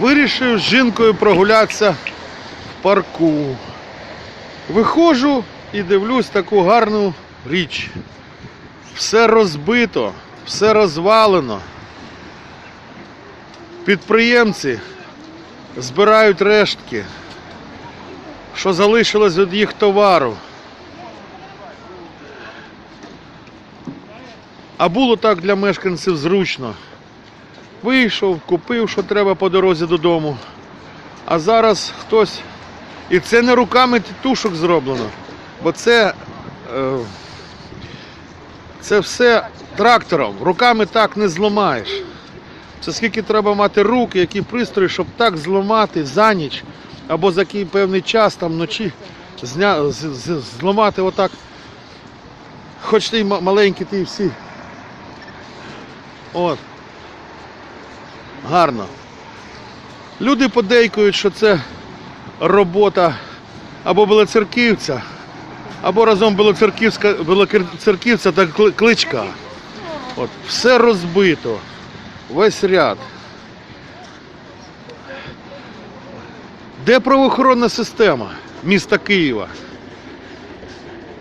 Вирішив з жінкою прогулятися в парку. Виходжу і дивлюсь таку гарну річ. Все розбито, все розвалено. Підприємці збирають рештки, що залишилось від їх товару. А було так для мешканців зручно. Вийшов, купив, що треба по дорозі додому. А зараз хтось. І це не руками тітушок зроблено, бо це, е, це все трактором. Руками так не зламаєш. Це скільки треба мати рук, які пристрої, щоб так зламати за ніч або за який певний час там вночі зня, з, з, зламати отак. Хоч ти маленький, ти всі. От. Гарно. Люди подейкують, що це робота або білоцерківця, або разом білоцерківська, білоцерківця та кличка. От, все розбито, весь ряд. Де правоохоронна система міста Києва?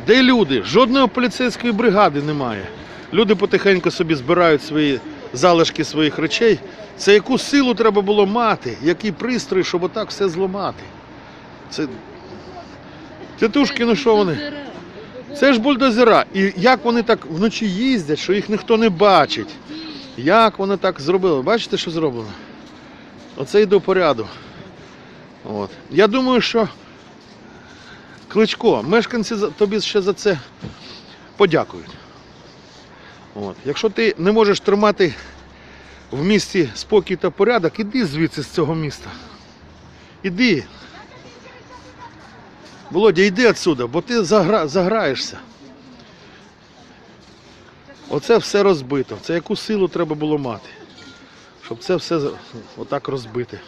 Де люди? Жодної поліцейської бригади немає. Люди потихеньку собі збирають свої залишки своїх речей. Це яку силу треба було мати, який пристрій, щоб отак все зламати. Це тітушки, ну що вони? Це ж бульдозера. І як вони так вночі їздять, що їх ніхто не бачить. Як вони так зробили? Бачите, що зроблено? Оце до поряду. От. Я думаю, що Кличко, мешканці тобі ще за це подякують. От. Якщо ти не можеш тримати в місті спокій та порядок, іди звідси з цього міста. Іди. Володя, йди відсюди, бо ти загра... заграєшся. Оце все розбито. Це яку силу треба було мати, щоб це все отак розбити.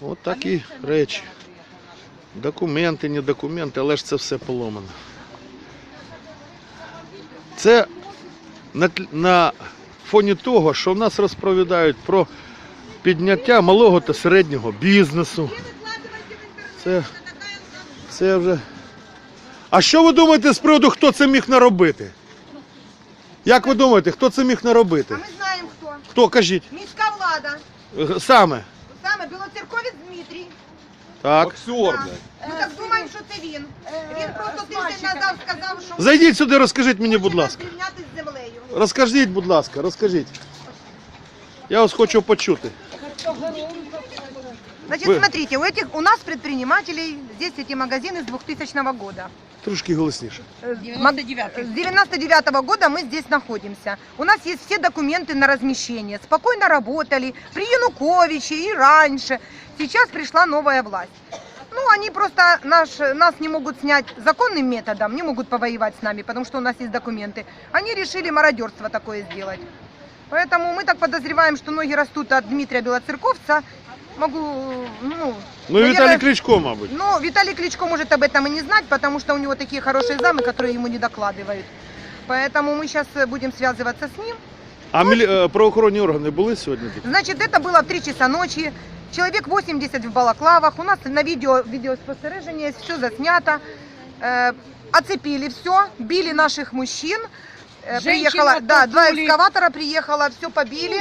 От такі речі. Документи, не документи, але ж це все поломано. Це на, на фоні того, що в нас розповідають про підняття малого та середнього бізнесу. Це, це вже. А що ви думаєте з приводу, хто це міг наробити? Як ви думаєте, хто це міг наробити? А ми знаємо хто. Хто кажіть? Міська влада. Е, Саме. Саме Білоцерковець Дмитрій. Так. Боксер, Так. блядь. Ми так думаємо, що це він. Він просто тиждень назад сказав, що Зайдіть сюди, розкажіть мені, будь ласка. зрівняти з землею. Розкажіть, будь ласка, розкажіть. Я вас хочу почути. Значит, Вы- смотрите, у этих у нас предпринимателей здесь эти магазины с 2000 года. Трошки голосніше. Э, маг- С 99 года мы здесь находимся. У нас есть все документы на размещение. Спокойно работали при Януковиче и раньше. Сейчас пришла новая власть. Ну, они просто наш, нас не могут снять законным методом, не могут повоевать с нами, потому что у нас есть документы. Они решили мародерство такое сделать. Поэтому мы так подозреваем, что ноги растут от Дмитрия Белоцерковца. Могу, ну... Ну і наверное, Віталій Кличко, мабуть. ну, Виталий Кличко может об этом и не знать, потому что у него такие хорошие замы, которые ему не докладывают. Поэтому мы сейчас будем связываться с ним. А мілі... е, правоохоронні органи були сьогодні тут? Значит, это было в 3 часа ночи. Человек 80 в балаклавах. У нас на видео, видеоспостережение все заснято. Э, оцепили все, били наших мужчин. Э, Женщин приехала, да, два экскаватора приехала, все побили.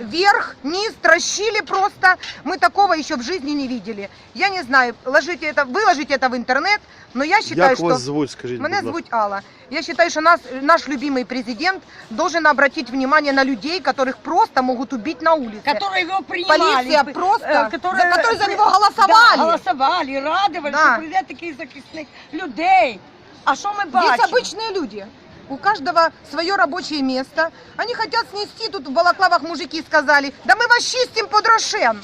Вверх, низ, трощили просто. Мы такого еще в жизни не видели. Я не знаю, ложите это, выложите это в интернет, но я считаю, Як что... вас звуть, скажіть, будь Мене ласка. звуть Алла. Я считаю, что нас, наш любимый президент должен обратить внимание на людей, которых просто могут убить на улице. которые его принимали. Полиция просто, э, которые, за которые за него голосовали. Да, голосовали, радовали, Да. що прийде людей. А що ми бачимо? Здесь обычные люди. У каждого свое рабочее место. Они хотят снести, тут в балаклавах мужики сказали, да мы вас чистим под Рошен.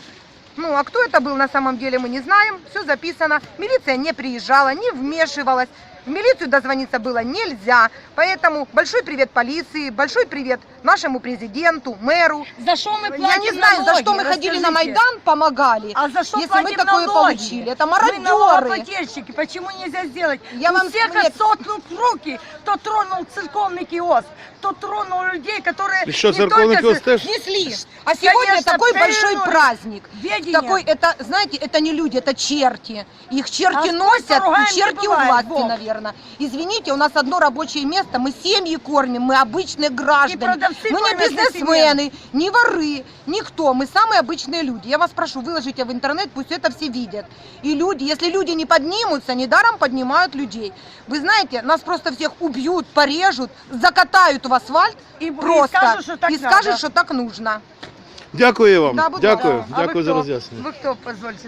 Ну, а кто это был на самом деле, мы не знаем. Все записано. Милиция не приезжала, не вмешивалась. В милицию дозвониться было нельзя. Поэтому большой привет полиции, большой привет нашему президенту, мэру. За що ми платимо Я не знаю, за налоги? что мы ходили на. Майдан, помогали. А за что если мы платим такое налоги? получили? Это Мы мародеры. налогоплательщики. Почему нельзя сделать? Я У вам- всех нет. отсохнут руки. Кто тронул церковный киоск, кто тронул людей, которые І що, не только кіоск с- теж? Снесли. А сегодня Конечно, такой большой праздник. Ведение. Такой, это, знаете, это не люди, это черти. Их черти А носят, и черти у власти, Бог. Наверное. Извините, у нас одно рабочее место, мы семьи кормим, мы обычные граждане. мы не бизнесмены, не воры, никто. Мы самые обычные люди. Я вас прошу, выложите в интернет, пусть это все видят. И люди, если люди не поднимутся, недаром поднимают людей. Вы знаете, нас просто всех убьют, порежут, закатают в асфальт И- и просто. скажут, что так и надо. скажут, что так нужно. Дякую вам. Да, Дякую, ласка. А дякую за хто? роз'яснення. Ви хто, позвольте